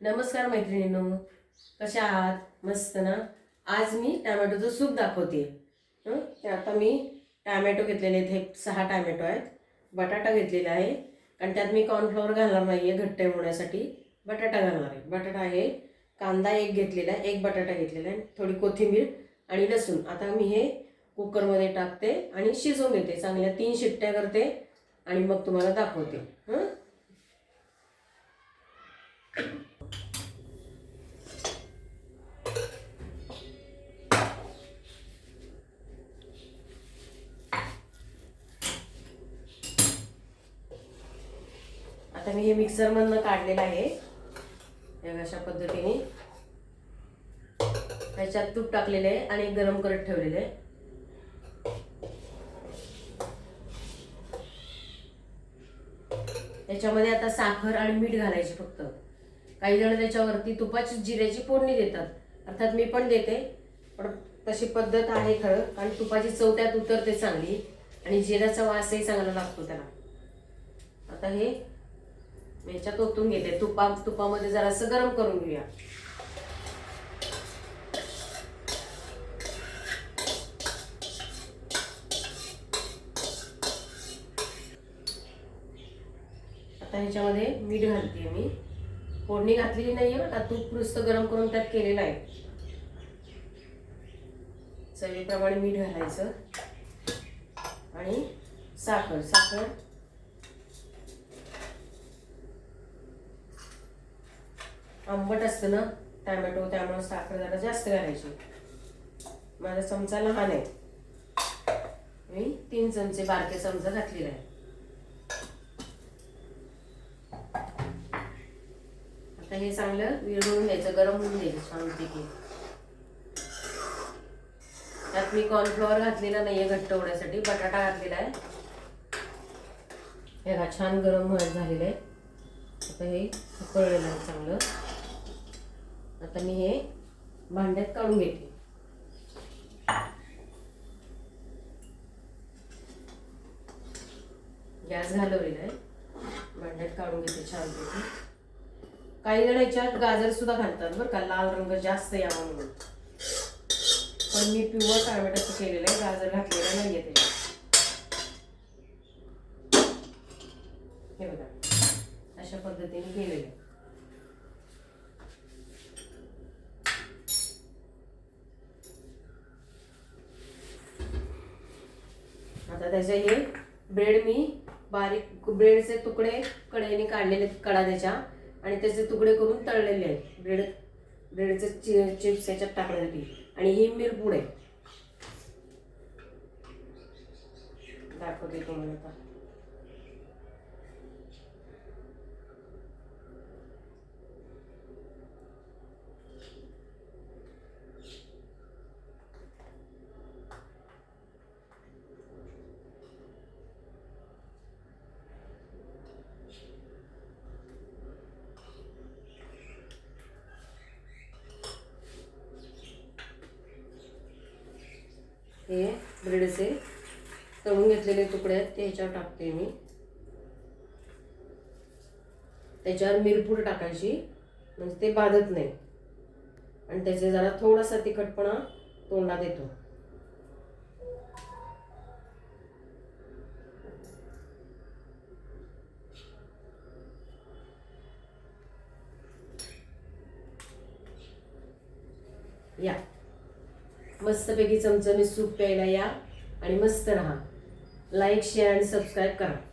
नमस्कार मैत्रिणींनो कशा आहात? मस्त ना? आज मी टॅमॅटोचं सूप दाखवते. हं? ते आता मी टॅमॅटो घेतलेले आहेत. हे सहा टॅमॅटो आहेत. बटाटा घेतलेला आहे. कारण त्यात मी कॉर्नफ्लॉवर घालणार नाही आहे घट्ट होण्यासाठी. बटाटा घालणार आहे. बटाटा आहे. कांदा एक घेतलेला आहे. एक बटाटा घेतलेला आहे. थोडी कोथिंबीर आणि लसूण. आता मी हे कुकरमध्ये टाकते आणि शिजवून घेते चांगल्या तीन शिट्ट्या करते आणि मग तुम्हाला दाखवते. हं? आता मी हे मिक्सरमधनं काढलेलं आहे. अशा पद्धतीने. त्याच्यात तूप टाकलेलं आहे आणि गरम करत ठेवलेलं आहे. त्याच्यामध्ये आता साखर आणि मीठ घालायचे फक्त. काही जण त्याच्यावरती तुपाची जिऱ्याची फोडणी देतात. अर्थात मी पण देते पण तशी पद्धत आहे खरं कारण तुपाची चव त्यात उतरते चांगली आणि जिऱ्याचा वासही चांगला लागतो त्याला. आता हे ह्याच्यात ओतून घेते. तुपा तुपामध्ये जरासं गरम करून घेऊया. आता ह्याच्यामध्ये मीठ घालते मी. फोडणी घातलेली नाही आहे आता तूप नुसतं गरम करून त्यात केलेलं आहे. चवीप्रमाणे मीठ घालायचं. आणि साखर साखर. आंबट असतं ना टॅमॅटो त्यामुळे साखर जरा जास्त घालायची. माझा चमचा लहान आहे. मी तीन चमचे बारके चमचा घातलेला आहे. आता हे चांगलं विरघळून घ्यायचं गरम होऊन द्यायचं छानपैकी. त्यात मी कॉर्नफ्लॉवर घातलेला नाहीये घट्ट होण्यासाठी बटाटा घातलेला आहे. हे बघा छान गरम झालेलं आहे. आता हे उकळलेलं आहे चांगलं. आता मी हे भांड्यात काढून घेते. गॅस घालवलेला आहे. भांड्यात काढून घेते छानपैकी काही जण याच्यात गाजर सुद्धा घालतात बरं का लाल रंग जास्त यावा म्हणून. पण मी प्युअर टोमॅटोचं केलेलं आहे गाजर घातलेलं नाही आहे त्याच्यात हे बघा अशा पद्धतीने केलेलं आहे आता त्याचे हे ब्रेड मी बारीक ब्रेडचे तुकडे कडेने काढलेले आहेत कडा त्याच्या. आणि त्याचे तुकडे करून तळलेले आहेत. ब्रेड ब्रेडचे चि चिप्स याच्यात टाकण्यासाठी. आणि ही मिरपूड आहे दाखवते तुम्हाला आता. हे ब्रेडचे तळून घेतलेले तुकडे आहेत ते ह्याच्यावर टाकते मी. त्याच्यावर मिरपूड टाकायची म्हणजे ते बाधत नाही. आणि त्याचे जरा थोडासा तिखटपणा तोंडात येतो. या. मस्तपैकी चमचमीत सूप प्यायला या आणि मस्त राहा. लाईक शेअर आणि सबस्क्राईब करा.